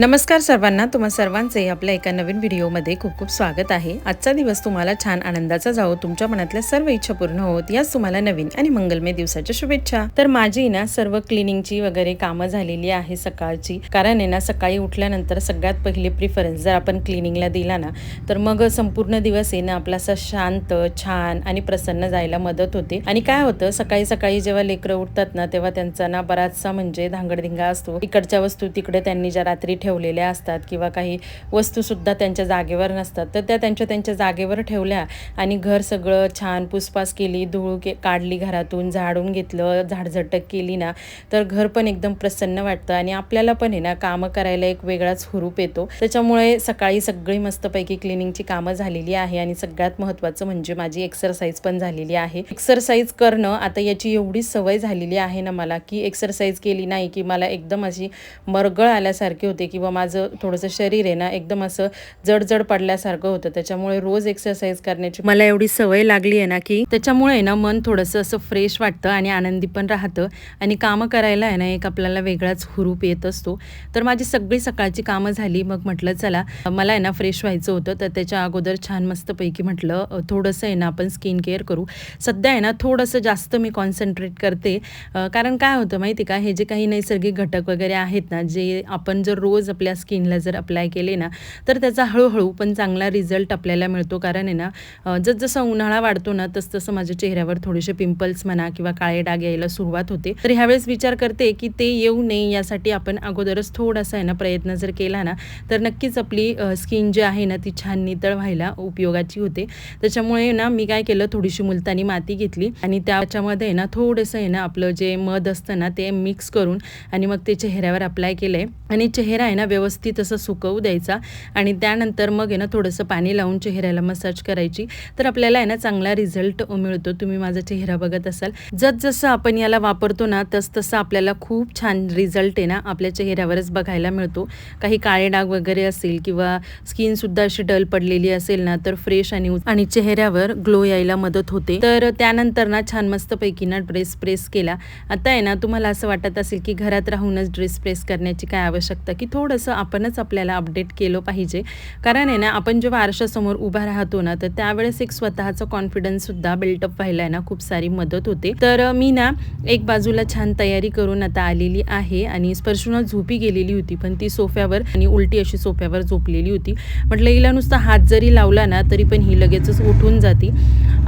नमस्कार सर्वांना तुम्हा सर्वांचे आपल्या एका नवीन व्हिडिओमध्ये खूप खूप स्वागत आहे. आजचा दिवस तुम्हाला छान आनंदाचा जावो तुमच्या मनातल्या सर्व इच्छा पूर्ण होत याच तुम्हाला नवीन आणि मंगलमय दिवसाच्या शुभेच्छा. तर माझी ना सर्व क्लिनिंगची वगैरे कामं झालेली आहे सकाळची. कारण आहे ना सकाळी उठल्यानंतर सगळ्यात पहिले प्रिफरन्स जर आपण क्लिनिंगला दिला ना तर मग संपूर्ण दिवस आहे ना आपला असा शांत छान आणि प्रसन्न जायला मदत होते. आणि काय होतं सकाळी सकाळी जेव्हा लेकरं उठतात ना तेव्हा त्यांचा ना बराचसा म्हणजे धांगडधिंगा असतो. इकडच्या वस्तू तिकडे त्यांनी ज्या रात्री ठेवलेल्या असतात किंवा काही वस्तूसुद्धा त्यांच्या जागेवर नसतात तर त्या त्यांच्या त्यांच्या जागेवर ठेवल्या आणि घर सगळं छान पुसपास केली धूळ के काढली घरातून झाडून घेतलं झाडझटक केली ना तर घर पण एकदम प्रसन्न वाटतं आणि आपल्याला पण आहे ना कामं करायला एक वेगळाच हुरूप येतो. त्याच्यामुळे सकाळी सगळी मस्तपैकी क्लिनिंगची कामं झालेली आहे आणि सगळ्यात महत्त्वाचं म्हणजे माझी एक्सरसाइज पण झालेली आहे. एक्सरसाइज करणं आता याची एवढी सवय झालेली आहे ना मला की एक्सरसाइज केली नाही की मला एकदम अशी मरगळ आल्यासारखी होते किंवा माझं थोडंसं शरीर आहे ना एकदम असं जडजड पडल्यासारखं होतं. त्याच्यामुळे रोज एक्सरसाइज करण्याची मला एवढी सवय लागली आहे ना की त्याच्यामुळे आहे ना मन थोडंसं असं फ्रेश वाटतं आणि आनंदी पण राहतं. आणि कामं करायला आहे ना एक आपल्याला वेगळाच हुरूप येत असतो. तर माझी सगळी सकाळची कामं झाली मग म्हटलं चला मला आहे ना फ्रेश व्हायचं होतं. तर त्याच्या अगोदर छान मस्तपैकी म्हटलं थोडंसं आहे ना आपण स्किन केअर करू. सध्या आहे ना थोडंसं जास्त मी कॉन्सन्ट्रेट करते. कारण काय होतं माहिती का हे जे काही नैसर्गिक घटक वगैरे आहेत ना जे आपण जर रोज आपल्या स्किनला जर अप्लाय केले ना तर त्याचा हळूहळू पण चांगला रिझल्ट आपल्याला मिळतो. कारण आहे ना जसजसा उन्हाळा वाढतो ना तसतसं माझ्या चेहऱ्यावर थोडेसे पिंपल्स म्हणा किंवा काळे डाग यायला सुरुवात होते. तर ह्यावेळेस विचार करते की ते येऊ नये यासाठी आपण अगोदरच थोडासा आहे ना प्रयत्न जर केला ना तर नक्कीच आपली स्किन जी आहे ना ती छान नितळ व्हायला उपयोगाची होते. त्याच्यामुळे ना मी काय केलं थोडीशी मुलतानी माती घेतली आणि त्याच्यामध्ये आहे ना थोडंसं आहे ना आपलं जे मध असतं ना ते मिक्स करून आणि मग ते चेहऱ्यावर अप्लाय केलं आहे आणि चेहरा आहे ना व्यवस्थित असं सुकवू द्यायचा. आणि त्यानंतर मग आहे ना थोडंसं पाणी लावून चेहऱ्याला मसाज करायची. तर आपल्याला आहे ना चांगला रिझल्ट मिळतो. तुम्ही माझा चेहरा बघत असाल. जसजसं आपण याला वापरतो ना तस तसं आपल्याला खूप छान रिझल्ट आहे ना आपल्या चेहऱ्यावरच बघायला मिळतो. काही काळे डाग वगैरे असेल किंवा स्किनसुद्धा अशी डल पडलेली असेल ना तर फ्रेश आणि आणि चेहऱ्यावर ग्लो यायला मदत होते. तर त्यानंतर ना छान मस्तपैकी ना ड्रेस प्रेस केला. आता आहे ना तुम्हाला असं वाटत असेल की घरात राहूनच ड्रेस प्रेस करण्याची काय आवश्यकता? की थोडंसं आपणच आपल्याला अपडेट केलं पाहिजे. कारण आहे ना आपण जेव्हा आरशासमोर उभा राहतो ना तर त्यावेळेस एक स्वतःचा कॉन्फिडन्ससुद्धा बिल्टअप व्हायला आहे ना खूप सारी मदत होते. तर मी ना एक बाजूला छान तयारी करून आता आलेली आहे आणि स्पर्शून झोपी गेलेली होती पण ती सोफ्यावर आणि उलटी अशी सोफ्यावर झोपलेली होती. म्हटलं हिला नुसता हात जरी लावला ना तरी पण ही लगेचच उठून जाती.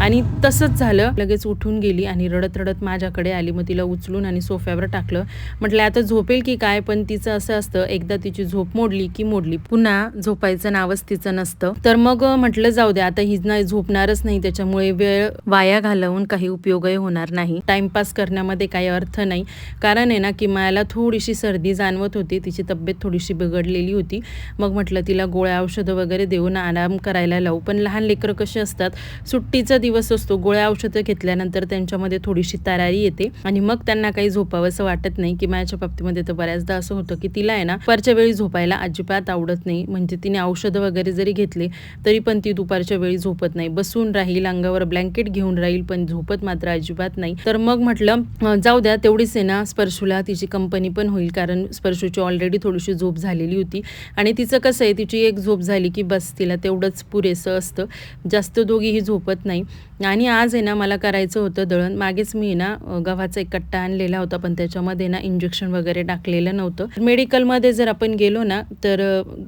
आणि तसंच झालं लगेच उठून गेली आणि रडत रडत माझ्याकडे आली. मग तिला उचलून आणि सोफ्यावर टाकलं. म्हटलं आता झोपेल की काय? पण तिचं असं असतं एकदा तिची झोप मोडली की मोडली. पुन्हा झोपायचं नावच तिचं नसतं. तर मग म्हटलं जाऊ दे आता ही नाही झोपणारच नाही त्याच्यामुळे वेळ वाया घालवून काही उपयोगही होणार नाही. टाइमपास करण्यामध्ये काही अर्थ नाही. कारण आहे ना की मायाला थोडीशी सर्दी जाणवत होती तिची तब्येत थोडीशी बिघडलेली होती. मग म्हटलं तिला गोळ्या औषधं वगैरे देऊन आराम करायला लावू. पण लहान लेकरं कसे असतात? सुट्टीचा दिवस असतो गोळ्या औषधं घेतल्यानंतर त्यांच्यामध्ये थोडीशी तरारी येते. आणि मग त्यांना काही झोपावंसं वाटत नाही. की मायाच्या बाबतीमध्ये तर बऱ्याचदा असं होतं की तिला आहे ना परच्या वेळी झोपायला अजिबात आवडत नाही. म्हणजे तिने औषधं वगैरे जरी घेतले तरी पण ती दुपारच्या वेळी झोपत नाही. बसून राहील अंगावर ब्लँकेट घेऊन राहील पण झोपत मात्र अजिबात नाही. तर मग म्हटलं जाऊ द्या तेवढीच आहे ना स्पर्शूला तिची कंपनी पण होईल कारण स्पर्शूची ऑलरेडी थोडीशी झोप झालेली होती. आणि तिचं कसं आहे तिची एक झोप झाली की बस तिला तेवढंच पुरेसं असतं. जास्त दोघीही झोपत नाही. आणि आज आहे ना मला करायचं होतं दळण. मागेच मी ना गव्हाचा एक कट्टा आणलेला होता पण त्याच्यामध्ये ना इंजेक्शन वगैरे टाकलेलं नव्हतं. मेडिकलमध्ये जर आपण गेलो ना तर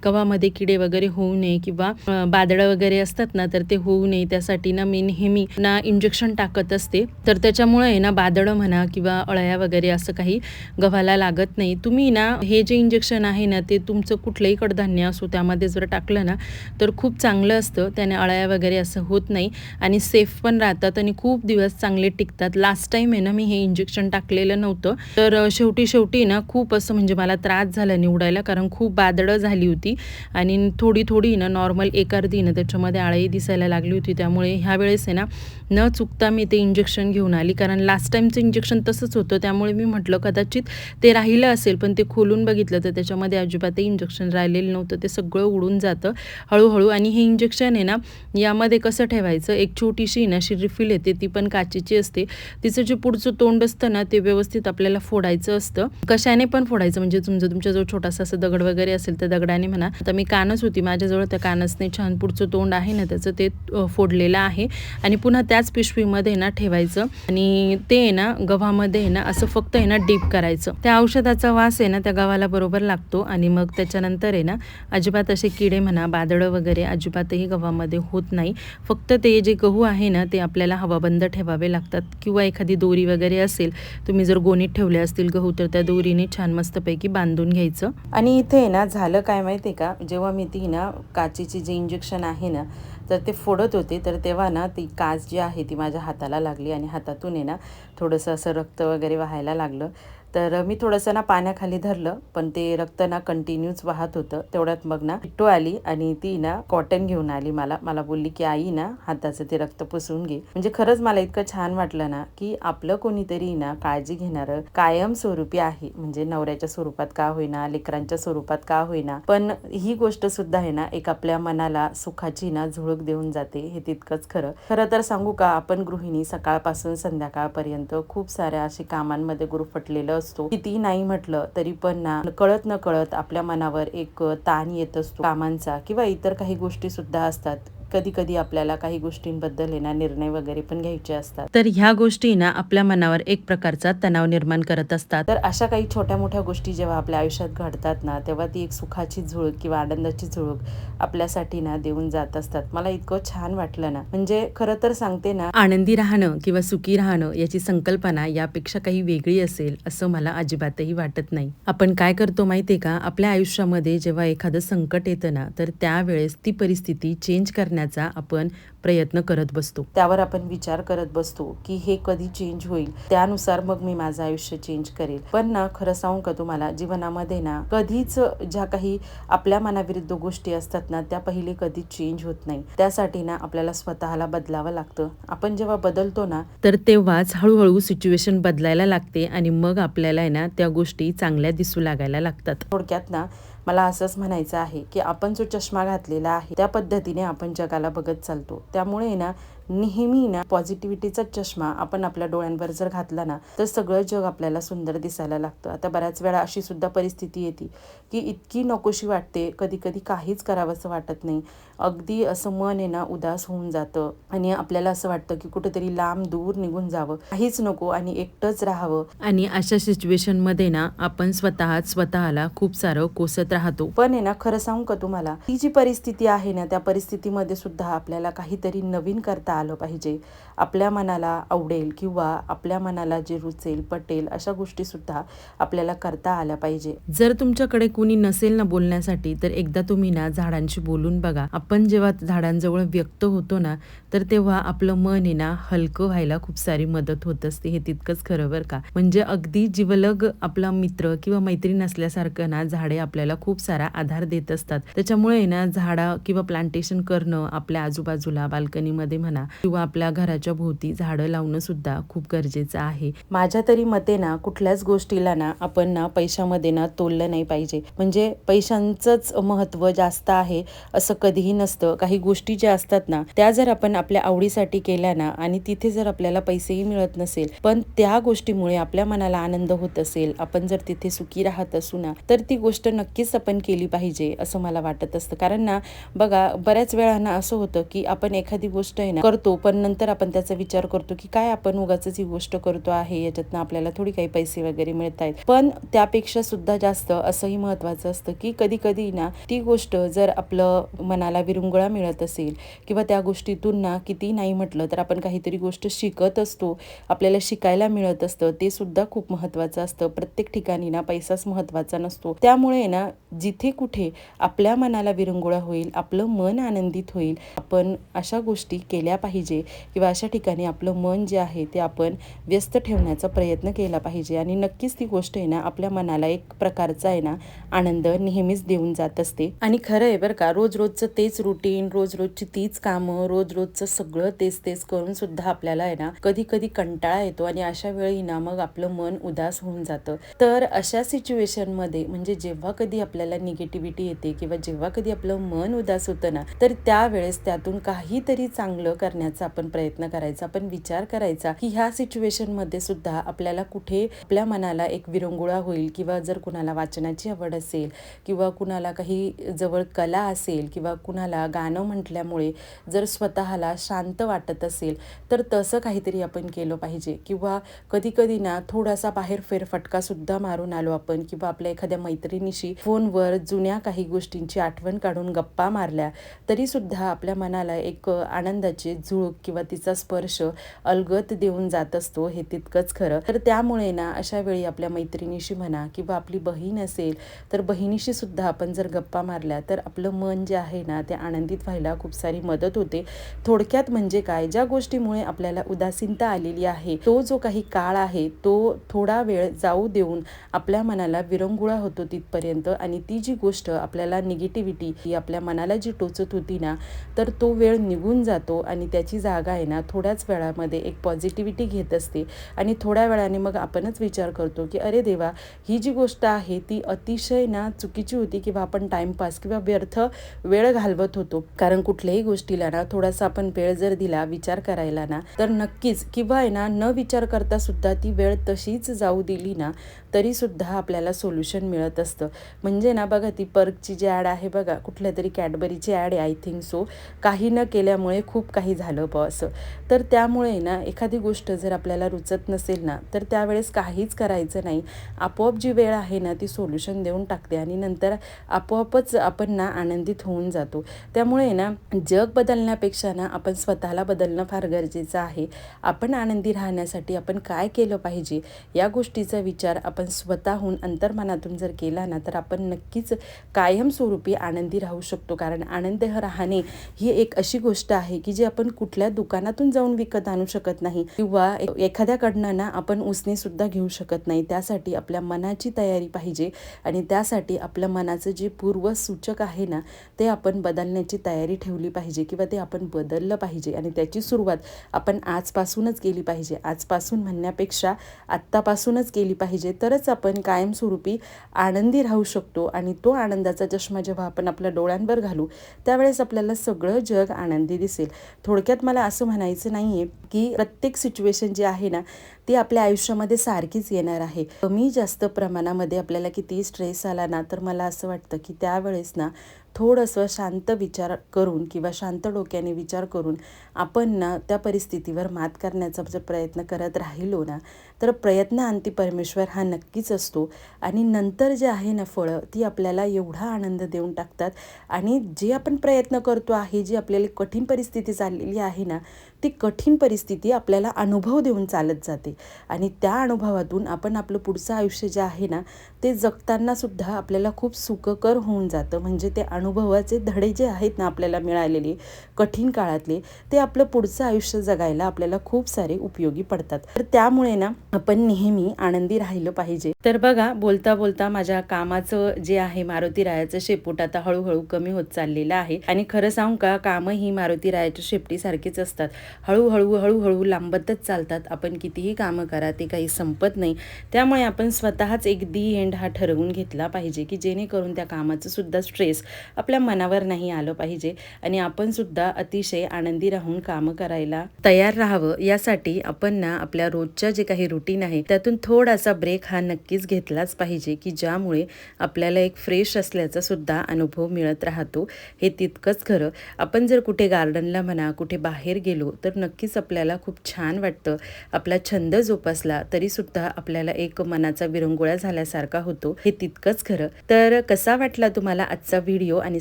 गव्हामध्ये किडे वगैरे होऊ नये किंवा बादळं वगैरे असतात ना तर ते होऊ नये. त्यासाठी ना मी नेहमी ना इंजेक्शन टाकत असते. तर त्याच्यामुळे आहे ना बादळं म्हणा किंवा अळ्या वगैरे असं काही गव्हाला लागत नाही. तुम्ही ना हे जे इंजेक्शन आहे ना ते तुमचं कुठलंही कडधान्य असो त्यामध्ये जर टाकलं ना तर खूप चांगलं असतं. त्याने अळ्या वगैरे असं होत नाही. आणि सेफ पण राहतात आणि खूप दिवस चांगले टिकतात. लास्ट टाइम आहे ना मी हे इंजेक्शन टाकलेलं नव्हतं. तर शेवटी शेवटी ना खूप असं म्हणजे मला त्रास झाला निवडायला कारण खूप बादळं झाली होती. आणि थोडी थोडी ना नॉर्मल एक अर्धी ना त्याच्यामध्ये आळी दिसायला लागली होती. त्यामुळे ह्या वेळेस आहे ना न चुकता मी ते इंजेक्शन घेऊन आली. कारण लास्ट टाईमचं इंजेक्शन तसंच होतं. त्यामुळे मी म्हटलं कदाचित ते राहिलं असेल पण ते खोलून बघितलं तर त्याच्यामध्ये अजिबातही इंजेक्शन राहिलेलं नव्हतं. ते सगळं उडून जातं हळूहळू. आणि हे इंजेक्शन आहे ना यामध्ये कसं ठेवायचं? एक छोटीशी ना अशी रिफिल येते ती पण काचेची असते. तिचं जे पुढचं तोंड असतं ना ते व्यवस्थित आपल्याला फोडायचं असतं. कशाने पण फोडायचं म्हणजे तुमचं तुमच्या जो छोटासा असं दगड वगैरे असेल तर दगडाने म्हणा. आता मी कानच होती माझ्याजवळ त्या कानसने छान पुढचं तोंड आहे ना त्याचं ते फोडलेलं आहे. आणि पुन्हा त्याच पिशवीमध्ये ना ठेवायचं. आणि ते आहे ना गव्हामध्ये आहे ना असं फक्त आहे ना डीप करायचं. त्या औषधाचा वास आहे ना त्या गव्हाला बरोबर लागतो. आणि मग त्याच्यानंतर आहे ना अजिबात असे किडे म्हणा बादळं वगैरे अजिबातही गव्हामध्ये होत नाही. फक्त ते जे गहू आहे ना ते आपल्याला हवाबंद ठेवावे लागतात. किंवा एखादी दोरी वगैरे असेल तुम्ही जर गोणीत ठेवले असतील गहू तर त्या दोरीने छान मस्तपैकी बांधून घ्यायचं. आणि इथे ना झालं काय माहिती आहे का? जेव्हा मी ती ना काचेची जे इंजेक्शन आहे ना तर ते फोडत होते. तर तेव्हा ना ती काच जी आहे ती माझ्या हाताला लागली. आणि हातातून आहे ना थोडंसं असं रक्त वगैरे व्हायला लागलं. तर मी थोडंसं ना पाण्याखाली धरलं पण ते रक्त ना कंटिन्यूच वाहत होतं तेवढ्यात मग ना पिट्टू आली आणि ती ना कॉटन घेऊन आली मला. मला बोलली की आई ना हाताचं ते रक्त पुसून घे. म्हणजे खरंच मला इतकं छान वाटलं ना की आपलं कोणीतरी ना काळजी घेणारं कायम स्वरूपी आहे. म्हणजे नवऱ्याच्या स्वरूपात का होईना लेकरांच्या स्वरूपात का होईना. पण ही गोष्ट सुद्धा आहे ना एक आपल्या मनाला सुखाची ना झुळूक देऊन जाते हे तितकंच खरं. खरं तर सांगू का आपण गृहिणी सकाळपासून संध्याकाळपर्यंत खूप साऱ्या अशी कामांमध्ये गुरफटलेलं असतो. किती नाही म्हटलं तरी पण ना कळत न कळत आपल्या मनावर एक ताण येत असतो. कामांचा किंवा इतर काही गोष्टी सुद्धा असतात. कधी कधी आपल्याला काही गोष्टींबद्दल आहे ना निर्णय वगैरे पण घ्यायचे असतात. तर ह्या गोष्टी ना आपल्या मनावर एक प्रकारचा तणाव निर्माण करत असतात. तर अशा काही छोट्या मोठ्या गोष्टी जेव्हा आपल्या आयुष्यात घडतात ना तेव्हा ती एक सुखाची झुळूक किंवा आनंदाची झुळूक आपल्यासाठी ना देऊन जात असतात. मला इतकं छान वाटलं ना. म्हणजे खरं तर सांगते ना आनंदी राहणं किंवा सुखी राहणं याची संकल्पना यापेक्षा काही वेगळी असेल असं मला अजिबातही वाटत नाही. आपण काय करतो माहितीये का? आपल्या आयुष्यामध्ये जेव्हा एखादं संकट येतं ना तर त्यावेळेस ती परिस्थिती चेंज करण्याचा आपण प्रयत्न करत बसतो. त्यावर आपण विचार करत बसतो की हे कधी चेंज होईल? त्यानुसार मग मी माझं आयुष्य चेंज करेल. पण ना खरं सांगू का तुम्हाला? जीवनामध्ये ना कधीच ज्या काही आपल्या मनाविरुद्ध गोष्टी असतात ना त्या पहिले कधी चेंज होत नाही. त्यासाठी ना आपल्याला स्वतःला बदलावं लागतं. आपण जेव्हा बदलतो ना तर तेव्हाच हळूहळू सिच्युएशन बदलायला लागते आणि मग आपल्याला आहे ना त्या गोष्टी चांगल्या दिसू लागायला लागतात. थोडक्यात ना मला असंच म्हणायचं आहे की आपण जो चष्मा घातलेला आहे त्या पद्धतीने आपण जगाला बघत चालतो. त्यामुळे ना नेहमी ना पॉझिटिव्हिटीचा चष्मा आपण आपल्या डोळ्यांवर जर घातला ना तर सगळं जग आपल्याला सुंदर दिसायला लागतं. आता बऱ्याच वेळा अशी सुद्धा परिस्थिती येते की इतकी नकोशी वाटते कधी कधी काहीच करावंसं वाटत नाही. अगदी असं मन आहे ना उदास होऊन जातं आणि आपल्याला असं वाटतं की कुठेतरी लांब दूर निघून जावं. काहीच नको आणि एकटंच राहावं. आणि अशा सिच्युएशनमध्ये ना आपण स्वतःच स्वतःला खूप सारं कोसत राहतो. पण आहे ना खरं सांगू का तुम्हाला? ही जी परिस्थिती आहे ना त्या परिस्थितीमध्ये सुद्धा आपल्याला काहीतरी नवीन करता आलं पाहिजे. आपल्या मनाला आवडेल किंवा आपल्या मनाला जे रुचेल पटेल अशा गोष्टी सुद्धा आपल्याला करता आल्या पाहिजे. जर तुमच्याकडे कुणी नसेल ना बोलण्यासाठी तर एकदा तुम्ही ना झाडांशी बोलून बघा. आपण जेव्हा झाडांजवळ व्यक्त होतो ना तर तेव्हा आपलं मन आहे ना हलकं व्हायला खूप सारी मदत होत असते. हे तितकंच खरं बरं का? म्हणजे अगदी जिवलग आपला मित्र किंवा मैत्रीण असल्यासारखं ना झाडे आपल्याला खूप सारा आधार देत असतात. त्याच्यामुळे ना झाडा किंवा प्लांटेशन करणं आपल्या आजूबाजूला बाल्कनीमध्ये म्हणा किंवा आपल्या घराच्या भोवती झाडं लावणं सुद्धा खूप गरजेचं आहे. माझ्या तरी मते ना कुठल्याच गोष्टीला ना आपण ना पैशामध्ये ना तोललं नाही पाहिजे. म्हणजे पैशांचंच महत्त्व जास्त आहे असं कधीही नसतं. काही गोष्टी ज्या असतात ना त्या जर आपण आपल्या आवडीसाठी केल्या ना आणि तिथे जर आपल्याला पैसेही मिळत नसेल पण त्या गोष्टीमुळे आपल्या मनाला आनंद होत असेल आपण जर तिथे सुखी राहत असू ना तर ती गोष्ट नक्कीच आपण केली पाहिजे असं मला वाटत असतं. कारण ना बघा बऱ्याच वेळा ना असं होतं की आपण एखादी गोष्ट आहे ना करतो पण नंतर आपण त्याचा विचार करतो की काय आपण उगाच ही गोष्ट करतो आहे याच्यातनं आपल्याला थोडी काही पैसे वगैरे मिळत आहेत पण त्यापेक्षा सुद्धा जास्त असंही महत्वाचं असतं की कधी कधी ना ती गोष्ट जर आपलं मनाला विरंगुळा मिळत असेल किंवा त्या गोष्टीतून ना किती नाही म्हटलं तर आपण काहीतरी गोष्ट शिकत असतो आपल्याला शिकायला मिळत असतं ते सुद्धा खूप महत्वाचं असतं. प्रत्येक ठिकाणी ना पैसाच महत्त्वाचा नसतो. त्यामुळे ना जिथे कुठे आपल्या मनाला विरंगुळा होईल आपलं मन आनंदित होईल आपण अशा गोष्टी केल्या पाहिजे किंवा अशा ठिकाणी आपलं मन जे आहे ते आपण व्यस्त ठेवण्याचा प्रयत्न केला पाहिजे. आणि नक्कीच ती गोष्ट आहे ना आपल्या मनाला एक प्रकारचा आहे ना आनंद नेहमीच देऊन जात असते. आणि खरं आहे बरं का रोज रोजचं तेच रुटीन रोज रोजची तीच कामं रोज रोजचं सगळं तेच तेच करून सुद्धा आपल्याला आहे ना कधी कधी कंटाळा येतो आणि अशा वेळी ना मग आपलं मन उदास होऊन जातं. तर अशा सिच्युएशनमध्ये म्हणजे जेव्हा कधी आपल्याला निगेटिव्हिटी येते किंवा जेव्हा कधी आपलं मन उदास होतं ना तर त्यावेळेस त्यातून काहीतरी चांगलं करण्याचा आपण प्रयत्न करायचा आपण विचार करायचा की ह्या सिच्युएशनमध्ये सुद्धा आपल्याला कुठे आपल्या मनाला एक विरंगुळा होईल किंवा जर कुणाला वाचनाची आवड असेल किंवा कुणाला काही जवळ कला असेल किंवा कुणाला गाणं म्हटल्यामुळे जर स्वतःला शांत वाटत असेल तर तसं काहीतरी आपण केलं पाहिजे. किंवा कधीकधी ना थोडासा बाहेर फेरफटकासुद्धा मारून आलो आपण किंवा आपल्या एखाद्या मैत्रिणीशी फोनवर जुन्या काही गोष्टींची आठवण काढून गप्पा मारल्या तरीसुद्धा आपल्या मनाला एक आनंदाची झुळूक किंवा तिचा स्पर्श अलगत देऊन जात असतो हे तितकंच खरं. तर त्यामुळे ना अशा वेळी आपल्या मैत्रिणीशी म्हणा किंवा आपली बहीण असेल तर बहिणीशी सुद्धा आपण जर गप्पा मारल्या तर आपलं मन जे आहे ना ते आनंदित व्हायला खूप सारी मदत होते. थोडक्यात म्हणजे काय? ज्या गोष्टीमुळे आपल्याला उदासीनता आलेली आहे तो जो काही काळ आहे तो थोडा वेळ जाऊ देऊन आपल्या मनाला विरंगुळा होतो तिथपर्यंत आणि ती जी गोष्ट आपल्याला निगेटिव्हिटी ही आपल्या मनाला जी टोचत होती ना तर तो वेळ निघून जातो आणि त्याची जागा आहे ना थोड्याच वेळामध्ये एक पॉझिटिव्हिटी घेत असते. आणि थोड्या वेळाने मग आपणच विचार करतो की अरे देवा ही जी गोष्ट आहे ती अतिशय ना चुकीची होती किंवा आपण टाइमपास किंवा व्यर्थ वेळ घालवत होतो. कारण कुठल्याही गोष्टीला ना थोडासा आपण वेळ जर दिला विचार करायला ना तर नक्कीच किंवा आहे ना न विचार करता सुद्धा ती वेळ तशीच जाऊ दिली ना तरीसुद्धा आपल्याला सोल्युशन मिळत असतं. म्हणजे ना बघा ती पर्कची जी ॲड आहे बघा कुठल्या तरी कॅडबरीची ॲड आहे आय थिंक सो काही न केल्यामुळे खूप काही झालं ब असं. तर त्यामुळे ना एखादी गोष्ट जर आपल्याला रुचत नसेल ना तर त्यावेळेस काहीच करायचं नाही. आपोआप जी वेळ आहे ना ती सोल्युशन देऊन टाकते आणि नंतर आपोआपच आपण ना आनंदित होऊन जातो. त्यामुळे ना जग बदलण्यापेक्षा ना आपण स्वतःला बदलणं फार गरजेचं आहे. आपण आनंदी राहण्यासाठी आपण काय केलं पाहिजे? या गोष्टीचा विचार आपण स्वतःहून अंतर्मनातून जर केला ना तर आपण नक्कीच कायमस्वरूपी आनंदी राहू शकतो. कारण आनंद राहणे ही एक अशी गोष्ट आहे की जी आपण कुठल्या दुकानातून जाऊन विकत आणू शकत नाही. किंवा एखाद्याकडनं ना आपण उसने सुद्धा घेऊ शकत नाही. त्यासाठी आपल्या मनाची तयारी पाहिजे आणि त्यासाठी आपल्या मनाचं जे पूर्वसूचक आहे ना ते आपण बदलण्याची तयारी ठेवली पाहिजे किंवा ते आपण बदललं पाहिजे आणि त्याची सुरुवात आपण आजपासूनच केली पाहिजे. आजपासून म्हणण्यापेक्षा आत्तापासूनच केली पाहिजे. तर तरच आपण कायमस्वरूपी आनंदी राहू शकतो आणि तो आनंदाचा चष्मा जेव्हा आपण आपल्या डोळ्यांवर घालू त्यावेळेस आपल्याला सगळं जग आनंदी दिसेल. थोडक्यात मला असं म्हणायचं नाही आहे की प्रत्येक सिच्युएशन जी आहे ना ती आपल्या आयुष्यामध्ये सारखीच येणार आहे. कमी जास्त प्रमाणामध्ये आपल्याला किती स्ट्रेस आला ना तर मला असं वाटतं की त्यावेळेस ना थोडंसं शांत विचार करून किंवा शांत डोक्याने विचार करून आपण ना त्या परिस्थितीवर मात करण्याचा जर प्रयत्न करत राहिलो ना तर प्रयत्न परमेश्वर हा नक्कीच असतो. आणि नंतर जे आहे ना फळं ती आपल्याला एवढा आनंद देऊन टाकतात. आणि जे आपण प्रयत्न करतो आहे जी आपल्याला कठीण परिस्थिती चाललेली आहे ना ती कठीण परिस्थिती आपल्याला अनुभव देऊन चालत जाते. आणि त्या अनुभवातून आपण आपलं पुढचं आयुष्य जे आहे ना ते जगताना सुद्धा आपल्याला खूप सुखकर होऊन जातं. म्हणजे ते अनुभवाचे धडे जे आहेत ना आपल्याला मिळालेले कठीण काळातले ते आपलं पुढचं आयुष्य जगायला आपल्याला खूप सारे उपयोगी पडतात. तर त्यामुळे ना आपण नेहमी आनंदी राहिलं पाहिजे. तर बघा बोलता बोलता माझ्या कामाचं जे आहे मारुती रायाचं शेपूट आता हळूहळू कमी होत चाललेलं आहे. आणि खरं सांगू का कामं ही मारुती रायाच्या शेपटीसारखीच असतात. हळूहळू हळूहळू लांबतच चालतात. आपण कितीही कामं करा ते काही संपत नाही. त्यामुळे आपण स्वतःच एक दी एंड हा ठरवून घेतला पाहिजे की जेणेकरून त्या कामाचं सुद्धा स्ट्रेस आपल्या मनावर नाही आलं पाहिजे. आणि आपण सुद्धा अतिशय आनंदी राहून कामं करायला तयार राहावं. यासाठी आपण ना आपल्या रोजच्या जे काही रुटीन आहे. त्यातून थोडासा ब्रेक हा नक्कीच घेतलाच पाहिजे की ज्यामुळे आपल्याला एक फ्रेश असल्याचा सुद्धा अनुभव मिळत राहतो. हे तितकंच खरं. आपण जर कुठे गार्डनला म्हणा कुठे बाहेर गेलो तर नक्कीच आपल्याला खूप छान वाटतं. आपला छंद जोपासला तरीसुद्धा आपल्याला एक मनाचा विरंगुळा झाल्यासारखा होतो. हे तितकंच खरं. तर कसा वाटला तुम्हाला आजचा व्हिडिओ आणि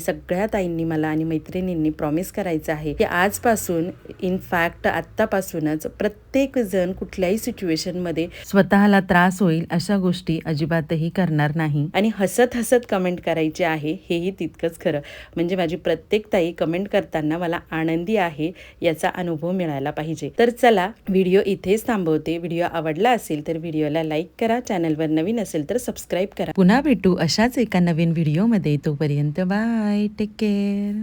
सगळ्या ताईंनी मला आणि मैत्रिणींनी प्रॉमिस करायचं आहे की आजपासून इनफॅक्ट आत्तापासूनच प्रत्येक जण कुठल्याही सिच्युएशनमध्ये स्वतःला त्रास होईल अशा गोष्टी अजिबातही करणार नाही. आणि हसत हसत कमेंट करायचे आहे हेही तितकंच खरं. म्हणजे माझी प्रत्येक ताई कमेंट करताना मला आनंदी आहे याचा अनुभव मिळायला पाहिजे. तर चला व्हिडिओ इथेच थांबवते. व्हिडिओ आवडला असेल तर व्हिडिओला लाईक करा. चॅनलवर नवीन असेल तर सबस्क्राईब करा. पुन्हा भेटू अशाच एका नवीन व्हिडिओमध्ये. तोपर्यंत बाय टेक केअर